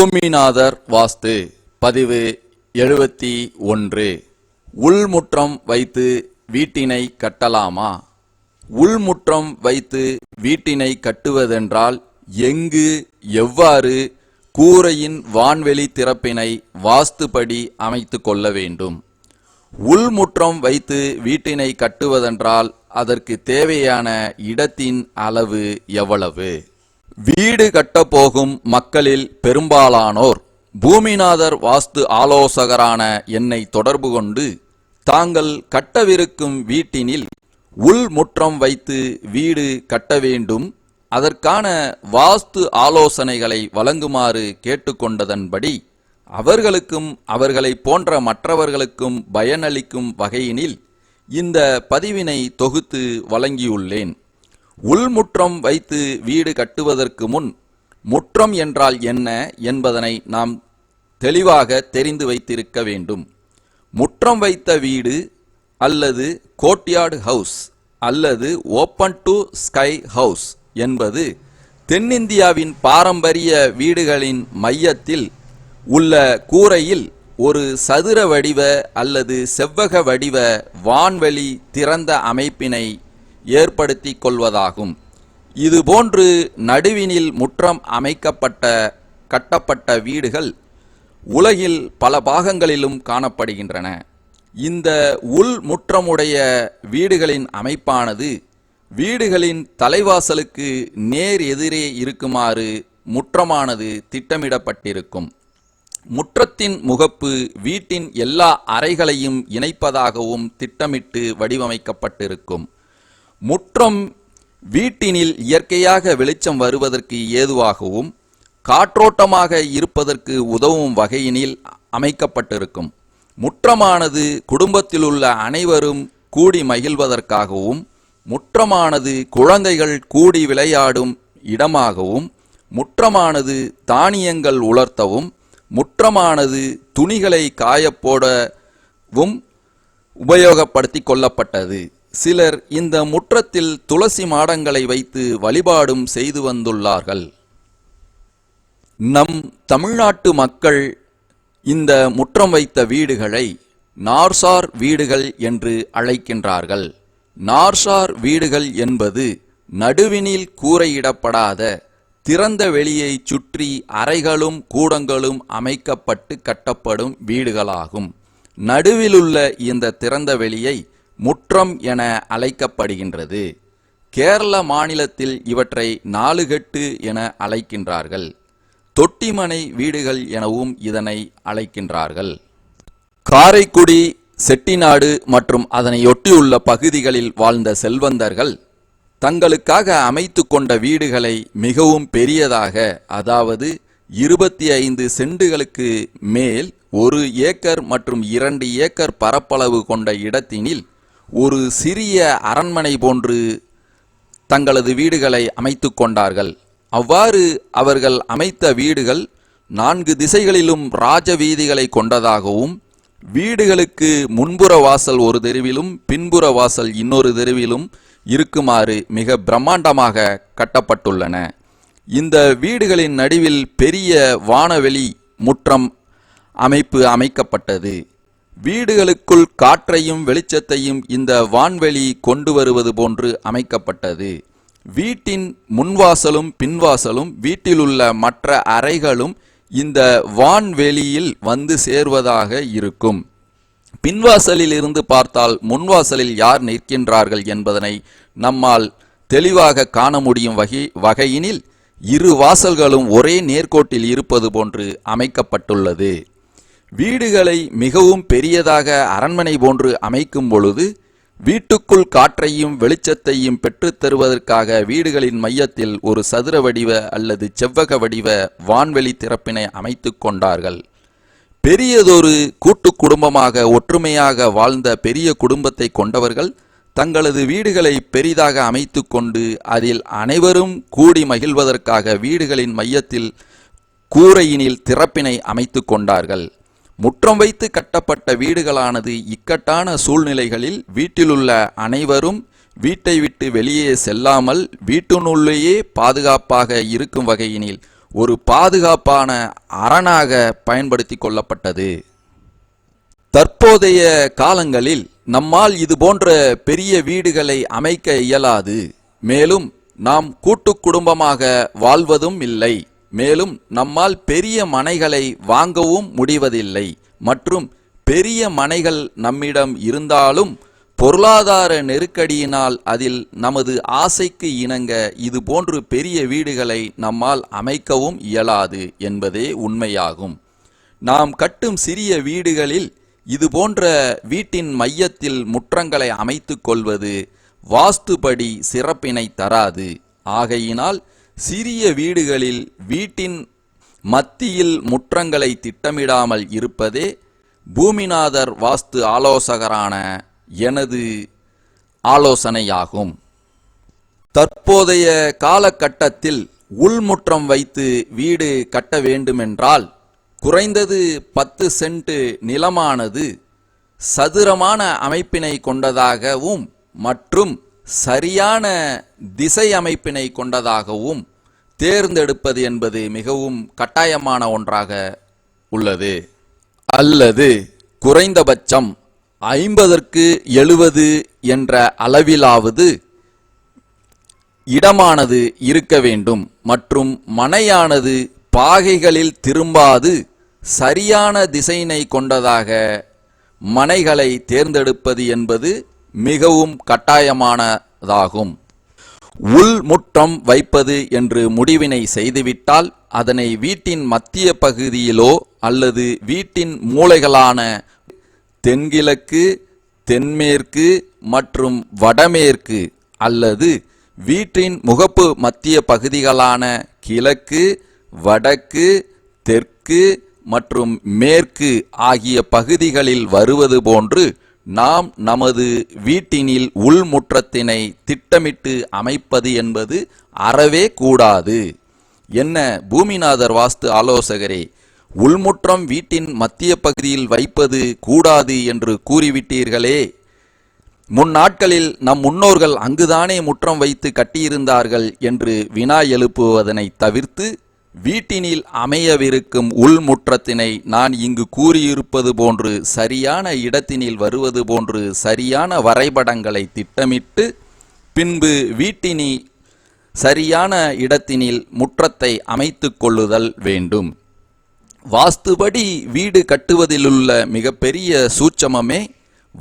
பூமிநாதர் வாஸ்து பதிவு எழுபத்தி ஒன்று. உள்முற்றம் வைத்து வீட்டினை கட்டலாமா? உள்முற்றம் வைத்து வீட்டினை கட்டுவதென்றால் எங்கு எவ்வாறு கூரையின் வான்வெளி திறப்பினை வாஸ்துபடி அமைத்து கொள்ள வேண்டும்? உள்முற்றம் வைத்து வீட்டினை கட்டுவதென்றால் அதற்கு தேவையான இடத்தின் அளவு எவ்வளவு? வீடு கட்டப்போகும் மக்களில் பெரும்பாலானோர் பூமிநாதர் வாஸ்து ஆலோசகரான என்னை தொடர்பு கொண்டு தாங்கள் கட்டவிருக்கும் வீட்டினில் உள்முற்றம் வைத்து வீடு கட்ட வேண்டும். அதற்கான வாஸ்து ஆலோசனைகளை வழங்குமாறு கேட்டுக்கொண்டதன்படி அவர்களுக்கும் அவர்களை போன்ற மற்றவர்களுக்கும் பயனளிக்கும் வகையினில் இந்த பதிவினை தொகுத்து வழங்கியுள்ளேன். உள்முற்றம் வைத்து வீடு கட்டுவதற்கு முன் முற்றம் என்றால் என்ன என்பதனை நாம் தெளிவாக தெரிந்து வைத்திருக்க வேண்டும். முற்றம் வைத்த வீடு அல்லது கோட்யார்டு ஹவுஸ் அல்லது ஓப்பன் டு ஸ்கை ஹவுஸ் என்பது தென்னிந்தியாவின் பாரம்பரிய வீடுகளின் மையத்தில் உள்ள கூரையில் ஒரு சதுர வடிவ அல்லது செவ்வக வடிவ வான்வெளி திறந்த அமைப்பினை ஏற்படுத்தி கொள்வதாகும் இதுபோன்று நடுவினில் முற்றம் அமைக்கப்பட்ட கட்டப்பட்ட வீடுகள் உலகில் பல பாகங்களிலும் காணப்படுகின்றன. இந்த உள் முற்றமுடைய வீடுகளின் அமைப்பானது வீடுகளின் தலைவாசலுக்கு நேர் எதிரே இருக்குமாறு முற்றமானது திட்டமிடப்பட்டிருக்கும். முற்றத்தின் முகப்பு வீட்டின் எல்லா அறைகளையும் இணைப்பதாகவும் திட்டமிட்டு வடிவமைக்கப்பட்டிருக்கும். முற்றம் வீட்டினில் இயற்கையாக வெளிச்சம் வருவதற்கு ஏதுவாகவும் காற்றோட்டமாக இருப்பதற்கு உதவும் வகையினில் அமைக்கப்பட்டிருக்கும். முற்றமானது குடும்பத்திலுள்ள அனைவரும் கூடி மகிழ்வதற்காகவும் முற்றமானது குழந்தைகள் கூடி விளையாடும் இடமாகவும் முற்றமானது தானியங்கள் உலர்த்தவும் முற்றமானது துணிகளை காயப்போடவும் உபயோகப்படுத்திக் கொள்ளப்பட்டது. சிலர் இந்த முற்றத்தில் துளசி மாடங்களை வைத்து வழிபாடும் செய்து வந்துள்ளார்கள். நம் தமிழ்நாட்டு மக்கள் இந்த முற்றம் வைத்த வீடுகளை நார்சார் வீடுகள் என்று அழைக்கின்றார்கள். நார்சார் வீடுகள் என்பது நடுவினில் கூரையிடப்படாத திறந்த வெளியை சுற்றி அறைகளும் கூடங்களும் அமைக்கப்பட்டு கட்டப்படும் வீடுகளாகும். நடுவிலுள்ள இந்த திறந்த வெளியை முற்றம் என அழைக்கப்படுகின்றது. கேரள மாநிலத்தில் இவற்றை நாலுகட்டு என அழைக்கின்றார்கள். தொட்டிமனை வீடுகள் எனவும் இதனை அழைக்கின்றார்கள். காரைக்குடி செட்டிநாடு மற்றும் அதனையொட்டியுள்ள பகுதிகளில் வாழ்ந்த செல்வந்தர்கள் தங்களுக்காக அமைத்து கொண்ட வீடுகளை மிகவும் பெரியதாக அதாவது இருபத்தி ஐந்து செண்டுகளுக்கு மேல் ஒரு ஏக்கர் மற்றும் இரண்டு ஏக்கர் பரப்பளவு கொண்ட இடத்தினில் ஒரு சிறிய அரண்மனை போன்று தங்களது வீடுகளை அமைத்து கொண்டார்கள். அவ்வாறு அவர்கள் அமைத்த வீடுகள் நான்கு திசைகளிலும் ராஜ வீதிகளை கொண்டதாகவும் வீடுகளுக்கு முன்புற வாசல் ஒரு தெருவிலும் பின்புற வாசல் இன்னொரு தெருவிலும் இருக்குமாறு மிக பிரம்மாண்டமாக கட்டப்பட்டுள்ளன. இந்த வீடுகளின் நடுவில் பெரிய வானவெளி முற்றம் அமைப்பு அமைக்கப்பட்டது. வீடுகளுக்குள் காற்றையும் வெளிச்சத்தையும் இந்த வான்வெளி கொண்டு வருவது போன்று அமைக்கப்பட்டது. வீட்டின் முன்வாசலும் பின்வாசலும் வீட்டிலுள்ள மற்ற அறைகளும் இந்த வான்வெளியில் வந்து சேர்வதாக இருக்கும். பின்வாசலில் இருந்து பார்த்தால் முன்வாசலில் யார் நிற்கின்றார்கள் என்பதனை நம்மால் தெளிவாக காண முடியும் வகை வகையினில் இரு வாசல்களும் ஒரே நேர்கோட்டில் இருப்பது போன்று அமைக்கப்பட்டுள்ளது. வீடுகளை மிகவும் பெரியதாக அரண்மனை போன்று அமைக்கும் பொழுது வீட்டுக்குள் காற்றையும் வெளிச்சத்தையும் பெற்றுத் தருவதற்காக வீடுகளின் மையத்தில் ஒரு சதுர வடிவ அல்லது செவ்வக வடிவ வான்வெளி திறப்பினை அமைத்து கொண்டார்கள். பெரியதொரு கூட்டு குடும்பமாக ஒற்றுமையாக வாழ்ந்த பெரிய குடும்பத்தை கொண்டவர்கள் தங்களது வீடுகளை பெரிதாக அமைத்து கொண்டு அதில் அனைவரும் கூடி மகிழ்வதற்காக வீடுகளின் மையத்தில் கூரையினில் திறப்பினை அமைத்து கொண்டார்கள். முற்றம் வைத்து கட்டப்பட்ட வீடுகளானது இக்கட்டான சூழ்நிலைகளில் வீட்டிலுள்ள அனைவரும் வீட்டை விட்டு வெளியே செல்லாமல் வீட்டினுள்ளேயே பாதுகாப்பாக இருக்கும் வகையினில் ஒரு பாதுகாப்பான அரணாக பயன்படுத்தி கொள்ளப்பட்டது. தற்போதைய காலங்களில் நம்மால் இது போன்ற பெரிய வீடுகளை அமைக்க இயலாது. மேலும் நாம் கூட்டு குடும்பமாக வாழ்வதும் இல்லை. மேலும் நம்மால் பெரிய மனைகளை வாங்கவும் முடிவதில்லை. மற்றும் பெரிய மனைகள் நம்மிடம் இருந்தாலும் பொருளாதார நெருக்கடியினால் அதில் நமது ஆசைக்கு இணங்க இது போன்று பெரிய வீடுகளை நம்மால் அமைக்கவும் இயலாது என்பதே உண்மையாகும். நாம் கட்டும் சிறிய வீடுகளில் இது போன்ற வீட்டின் மையத்தில் முற்றங்களை அமைத்துக் கொள்வது வாஸ்துபடி சிறப்பினை தராது. ஆகையினால் சிறிய வீடுகளில் வீட்டின் மத்தியில் முற்றங்களை திட்டமிடாமல் இருப்பதே பூமிநாதர் வாஸ்து ஆலோசகரான எனது ஆலோசனையாகும். தற்போதைய காலகட்டத்தில் உள்முற்றம் வைத்து வீடு கட்ட வேண்டுமென்றால் குறைந்தது பத்து சென்ட் நிலமானது சதுரமான அமைப்பினை கொண்டதாகவும் மற்றும் சரியான திசை அமைப்பினை கொண்டதாகவும் தேர்ந்தெடுப்பது என்பது மிகவும் கட்டாயமான ஒன்றாக உள்ளது. அல்லது குறைந்தபட்சம் ஐம்பதற்கு எழுவது என்ற அளவிலாவது இடமானது இருக்க வேண்டும். மற்றும் மனையானது பாகைகளில் திரும்பாது சரியான திசையினை கொண்டதாக மனைகளை தேர்ந்தெடுப்பது என்பது மிகவும் கட்டாயமானதாகும். உள்முற்றம் வைப்பது என்று முடிவினை செய்துவிட்டால் அதனை வீட்டின் மத்திய பகுதியிலோ அல்லது வீட்டின் மூலைகளான தென்கிழக்கு தென்மேற்கு மற்றும் வடமேற்கு அல்லது வீட்டின் முகப்பு மத்திய பகுதிகளான கிழக்கு வடக்கு தெற்கு மற்றும் மேற்கு ஆகிய பகுதிகளில் வருவது போன்று நாம் நமது வீட்டினில் உள்முற்றத்தினை திட்டமிட்டு அமைப்பது என்பது அறவே கூடாது. என்ன பூமிநாதர் வாஸ்து ஆலோசகரே உள்முற்றம் வீட்டின் மத்திய பகுதியில் வைப்பது கூடாது என்று கூறிவிட்டீர்களே. முன்னாட்களில் நம் முன்னோர்கள் அங்குதானே முற்றம் வைத்து கட்டியிருந்தார்கள் என்று வினா எழுப்புவதனை தவிர்த்து வீட்டினில் அமையவிருக்கும் உள்முற்றத்தினை நான் இங்கு கூறியிருப்பது போன்று சரியான இடத்தினில் வருவது போன்று சரியான வரைபடங்களை திட்டமிட்டு பின்பு வீட்டினி சரியான இடத்தினில் முற்றத்தை அமைத்து கொள்ளுதல் வேண்டும். வாஸ்துபடி வீடு கட்டுவதிலுள்ள மிகப்பெரிய சூட்சமமே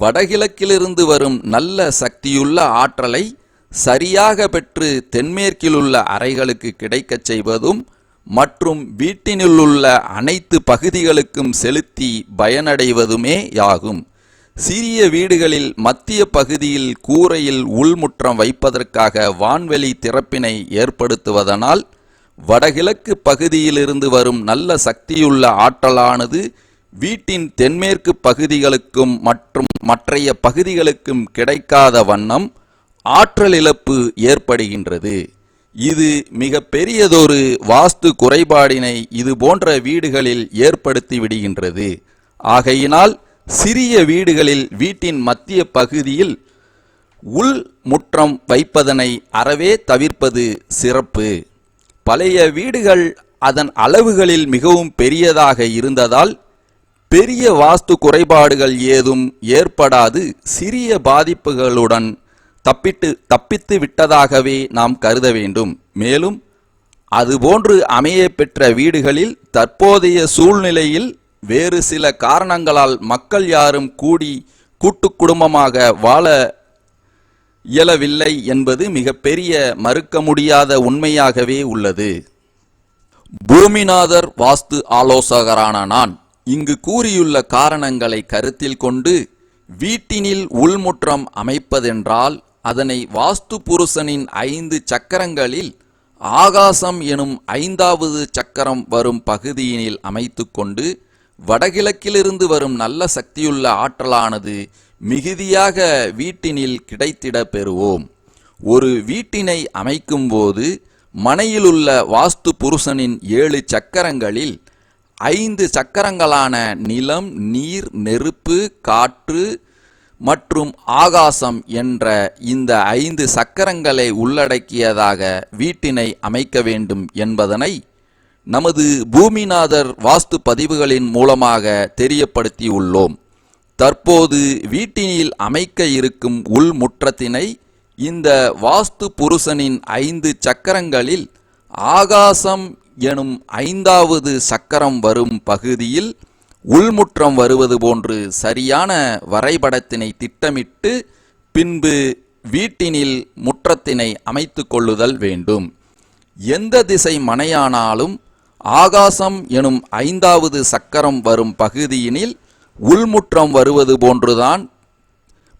வடகிழக்கிலிருந்து வரும் நல்ல சக்தியுள்ள ஆற்றலை சரியாக பெற்று தென்மேற்கிலுள்ள அறைகளுக்கு கிடைக்கச் செய்வதும் மற்றும் வீட்டினுள்ளுள்ள அனைத்து பகுதிகளுக்கும் செலுத்தி பயனடைவதுமே யாகும். சிறிய வீடுகளில் மத்திய பகுதியில் கூரையில் உள்முற்றம் வைப்பதற்காக வான்வெளி திறப்பினை ஏற்படுத்துவதனால் வடகிழக்கு பகுதியிலிருந்து வரும் நல்ல சக்தியுள்ள ஆற்றலானது வீட்டின் தென்மேற்கு பகுதிகளுக்கும் மற்றும் மற்றைய பகுதிகளுக்கும் கிடைக்காத வண்ணம் ஆற்றல் இழப்பு ஏற்படுகின்றது. இது மிக பெரியதொரு வாஸ்து குறைபாடினை இது போன்ற வீடுகளில் ஏற்படுத்தி விடுகின்றது. ஆகையினால் சிறிய வீடுகளில் வீட்டின் மத்திய பகுதியில் உள் முற்றம் வைப்பதனை அறவே தவிர்ப்பது சிறப்பு. பழைய வீடுகள் அதன் அளவுகளில் மிகவும் பெரியதாக இருந்ததால் பெரிய வாஸ்து குறைபாடுகள் ஏதும் ஏற்படாது சிறிய பாதிப்புகளுடன் தப்பிட்டு தப்பித்து விட்டதாகவே நாம் கருத வேண்டும். மேலும் அதுபோன்று அமைய பெற்ற வீடுகளில் தற்போதைய சூழ்நிலையில் வேறு சில காரணங்களால் மக்கள் யாரும் கூடி கூட்டு குடும்பமாக வாழ இயலவில்லை என்பது மிகப்பெரிய மறுக்க முடியாத உண்மையாகவே உள்ளது. பூமிநாதர் வாஸ்து ஆலோசகரான நான் இங்கு கூறியுள்ள காரணங்களை கருத்தில் கொண்டு வீட்டினில் உள்முற்றம் அமைப்பதென்றால் அதனை வாஸ்து புருஷனின் ஐந்து சக்கரங்களில் ஆகாசம் எனும் ஐந்தாவது சக்கரம் வரும் பகுதியினில் அமைத்துக்கொண்டு வடகிழக்கிலிருந்து வரும் நல்ல சக்தியுள்ள ஆற்றலானது மிகுதியாக வீட்டினில் கிடைத்திட பெறுவோம். ஒரு வீட்டினை அமைக்கும்போது மனையிலுள்ள வாஸ்து புருஷனின் ஏழு சக்கரங்களில் ஐந்து சக்கரங்களான நிலம் நீர் நெருப்பு காற்று மற்றும் ஆகாசம் என்ற இந்த ஐந்து சக்கரங்களை உள்ளடக்கியதாக வீட்டினை அமைக்க வேண்டும் என்பதனை நமது பூமிநாதர் வாஸ்து பதிவுகளின் மூலமாக தெரியப்படுத்தியுள்ளோம். தற்போது வீட்டினில் அமைக்க இருக்கும் உள்முற்றத்தினை இந்த வாஸ்து புருஷனின் ஐந்து சக்கரங்களில் ஆகாசம் எனும் ஐந்தாவது சக்கரம் வரும் பகுதியில் உள்முற்றம் வருவது போன்று சரியான வரைபடத்தினை திட்டமிட்டு பின்பு வீட்டினில் முற்றத்தினை அமைத்து கொள்ளுதல் வேண்டும். எந்த திசை மனையானாலும் ஆகாசம் எனும் ஐந்தாவது சக்கரம் வரும் பகுதியினில் உள்முற்றம் வருவது போன்றுதான்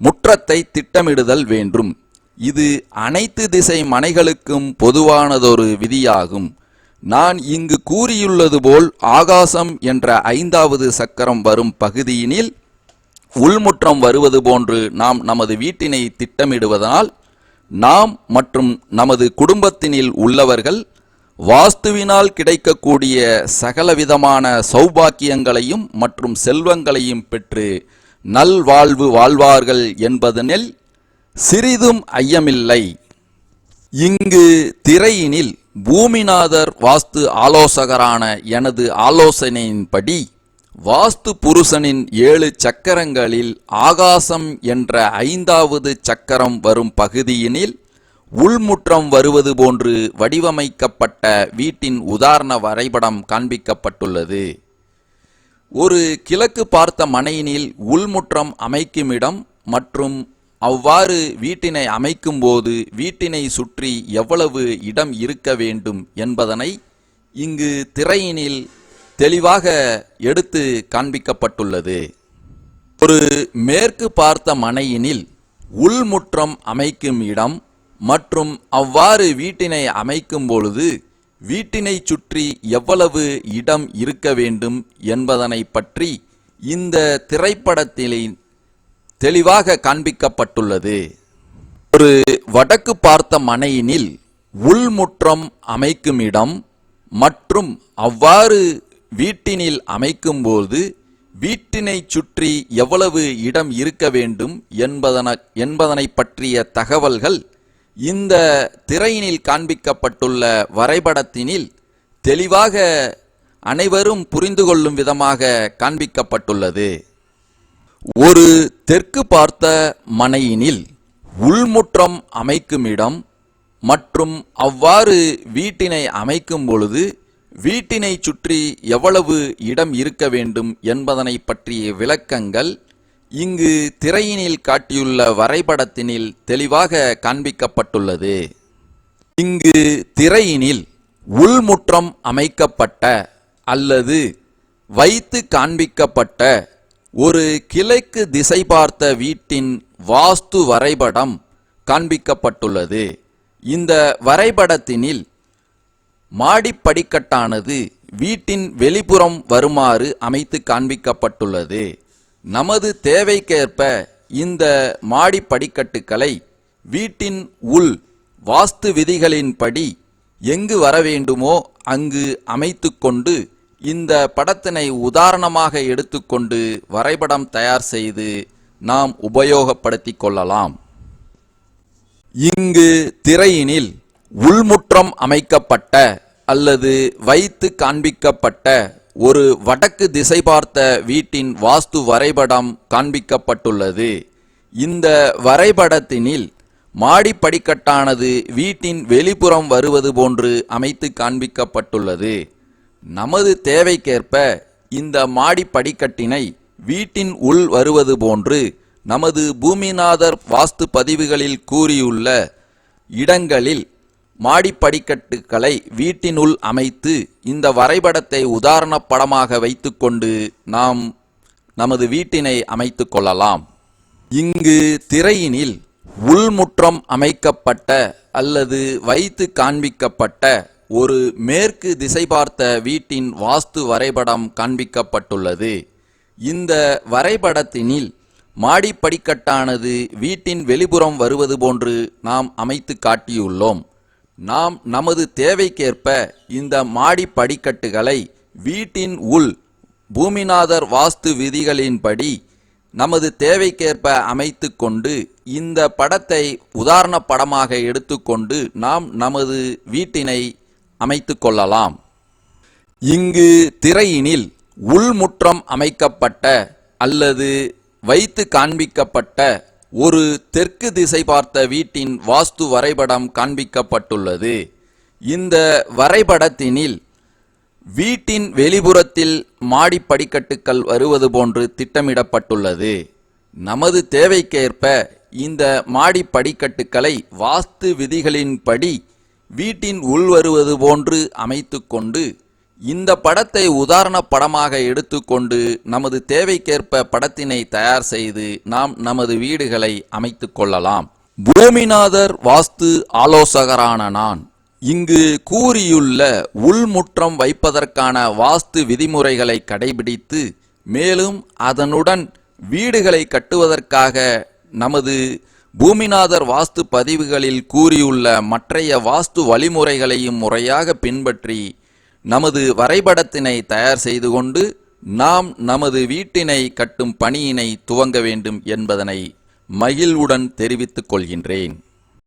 முற்றத்தை திட்டமிடுதல் வேண்டும். இது அனைத்து திசை மனைகளுக்கும் பொதுவானதொரு விதியாகும். நான் இங்கு கூறியுள்ளது போல் ஆகாசம் என்ற ஐந்தாவது சக்கரம் வரும் பகுதியினில் உள்முற்றம் வருவது போன்று நாம் நமது வீட்டினை திட்டமிடுவதனால் நாம் மற்றும் நமது குடும்பத்தினில் உள்ளவர்கள் வாஸ்துவினால் கிடைக்கக்கூடிய சகலவிதமான சௌபாக்கியங்களையும் மற்றும் செல்வங்களையும் பெற்று நல்வாழ்வு வாழ்வார்கள் என்பதனில் சிறிதும் ஐயமில்லை. இங்கு திரையினில் பூமிநாதர் வாஸ்து ஆலோசகரான எனது ஆலோசனையின்படி வாஸ்து புருஷனின் ஏழு சக்கரங்களில் ஆகாசம் என்ற ஐந்தாவது சக்கரம் வரும் பகுதியினில் உள்முற்றம் வருவது போன்று வடிவமைக்கப்பட்ட வீட்டின் உதாரண வரைபடம் காண்பிக்கப்பட்டுள்ளது. ஒரு கிழக்கு பார்த்த மனையினில் உள்முற்றம் அமைக்குமிடம் மற்றும் அவ்வாறு வீட்டினை அமைக்கும்போது வீட்டினை சுற்றி எவ்வளவு இடம் இருக்க வேண்டும் என்பதனை இங்கு திரையினில் தெளிவாக எடுத்து காண்பிக்கப்பட்டுள்ளது. ஒரு மேற்கு பார்த்த மனையினில் உள்முற்றம் அமைக்கும் இடம் மற்றும் அவ்வாறு வீட்டினை அமைக்கும் பொழுது வீட்டினை சுற்றி எவ்வளவு இடம் இருக்க வேண்டும் என்பதனை பற்றி இந்த திரைப்படத்திலின் தெளிவாக காண்பிக்கப்பட்டுள்ளது. ஒரு வடக்கு பார்த்த மனையினில் உள்முற்றம் அமைக்கும் இடம் மற்றும் அவ்வாறு வீட்டினில் அமைக்கும்போது வீட்டினை சுற்றி எவ்வளவு இடம் இருக்க வேண்டும் என்பதன என்பதனை பற்றிய தகவல்கள் இந்த திரையினில் காண்பிக்கப்பட்டுள்ள வரைபடத்தினில் தெளிவாக அனைவரும் புரிந்து கொள்ளும் விதமாக காண்பிக்கப்பட்டுள்ளது. ஒரு தெற்கு பார்த்த மனையினில் உள்முற்றம் அமைக்கும் இடம் மற்றும் அவ்வாறு வீட்டினை அமைக்கும் பொழுது வீட்டினை சுற்றி எவ்வளவு இடம் இருக்க வேண்டும் என்பதனை பற்றிய விளக்கங்கள் இங்கு திரையினில் காட்டியுள்ள வரைபடத்தினில் தெளிவாக காண்பிக்கப்பட்டுள்ளது. இங்கு திரையினில் உள்முற்றம் அமைக்கப்பட்ட அல்லது வைத்து காண்பிக்கப்பட்ட ஒரு கிளைக்கு திசை பார்த்த வீட்டின் வாஸ்து வரைபடம் காண்பிக்கப்பட்டுள்ளது. இந்த வரைபடத்தினில் மாடிப்படிக்கட்டானது வீட்டின் வெளிப்புறம் வருமாறு அமைத்து காண்பிக்கப்பட்டுள்ளது. நமது தேவைக்கேற்ப இந்த மாடிப்படிக்கட்டுகளை வீட்டின் உள் வாஸ்து விதிகளின்படி எங்கு வர வேண்டுமோ அங்கு அமைத்துக்கொண்டு இந்த படத்தினை உதாரணமாக எடுத்துக்கொண்டு வரைபடம் தயார் செய்து நாம் உபயோகப்படுத்திக் கொள்ளலாம். இங்கு திரையினில் உள்முற்றம் அமைக்கப்பட்ட அல்லது வைத்து காண்பிக்கப்பட்ட ஒரு வடக்கு திசை பார்த்த வீட்டின் வாஸ்து வரைபடம் காண்பிக்கப்பட்டுள்ளது. இந்த வரைபடத்தினில் மாடி படிக்கட்டானது வீட்டின் வெளிப்புறம் வருவது போன்று அமைத்து காண்பிக்கப்பட்டுள்ளது. நமது தேவைக்கேற்ப இந்த மாடி படிக்கட்டினை வீட்டின் உள் வருவது போன்று நமது பூமிநாதர் வாஸ்து பதிவுகளில் கூறியுள்ள இடங்களில் மாடிப்படிக்கட்டுகளை வீட்டினுள் அமைத்து இந்த வரைபடத்தை உதாரண படமாக வைத்துக்கொண்டு நாம் நமது வீட்டினை அமைத்து கொள்ளலாம். இங்கு திரையினில் உள்முற்றம் அமைக்கப்பட்ட அல்லது வைத்து காண்பிக்கப்பட்ட ஒரு மேற்கு திசை பார்த்த வீட்டின் வாஸ்து வரைபடம் காண்பிக்கப்பட்டுள்ளது. இந்த வரைபடத்தினில் மாடிப்படிக்கட்டானது வீட்டின் வெளிப்புறம் வருவது போன்று நாம் அமைத்து காட்டியுள்ளோம். நாம் நமது தேவைக்கேற்ப இந்த மாடி படிக்கட்டுகளை வீட்டின் உள் பூமிநாதர் வாஸ்து விதிகளின்படி நமது தேவைக்கேற்ப அமைத்து கொண்டு இந்த படத்தை உதாரண படமாக எடுத்துக்கொண்டு நாம் நமது வீட்டினை அமைத்து கொள்ளலாம். இங்கு திரையினில் உள்முற்றம் அமைக்கப்பட்ட அல்லது வைத்து காண்பிக்கப்பட்ட ஒரு தெற்கு திசை பார்த்த வீட்டின் வாஸ்து வரைபடம் காண்பிக்கப்பட்டுள்ளது. இந்த வரைபடத்தினில் வீட்டின் வெளிப்புறத்தில் மாடி படிக்கட்டுக்கள் வருவது போன்று திட்டமிடப்பட்டுள்ளது. நமது தேவைக்கேற்ப இந்த மாடி படிக்கட்டுக்களை வாஸ்து விதிகளின்படி வீட்டின் உள் வருவது போன்று அமைத்துக்கொண்டு இந்த படத்தை உதாரண படமாக எடுத்துக்கொண்டு நமது தேவைக்கேற்ப படத்தினை தயார் செய்து நாம் நமது வீடுகளை அமைத்து கொள்ளலாம். பூமிநாதர் வாஸ்து ஆலோசகரான நான் இங்கு கூறியுள்ள உள்முற்றம் வைப்பதற்கான வாஸ்து விதிமுறைகளை கடைபிடித்து மேலும் அதனுடன் வீடுகளை கட்டுவதற்காக நமது பூமிநாதர் வாஸ்து பதிவுகளில் கூறியுள்ள மற்றைய வாஸ்து வழிமுறைகளையும் முறையாக பின்பற்றி நமது வரைபடத்தினை தயார் செய்து கொண்டு நாம் நமது வீட்டினை கட்டும் பணியினை துவங்க வேண்டும் என்பதனை மகிழ்வுடன் தெரிவித்துக் கொள்கின்றேன்.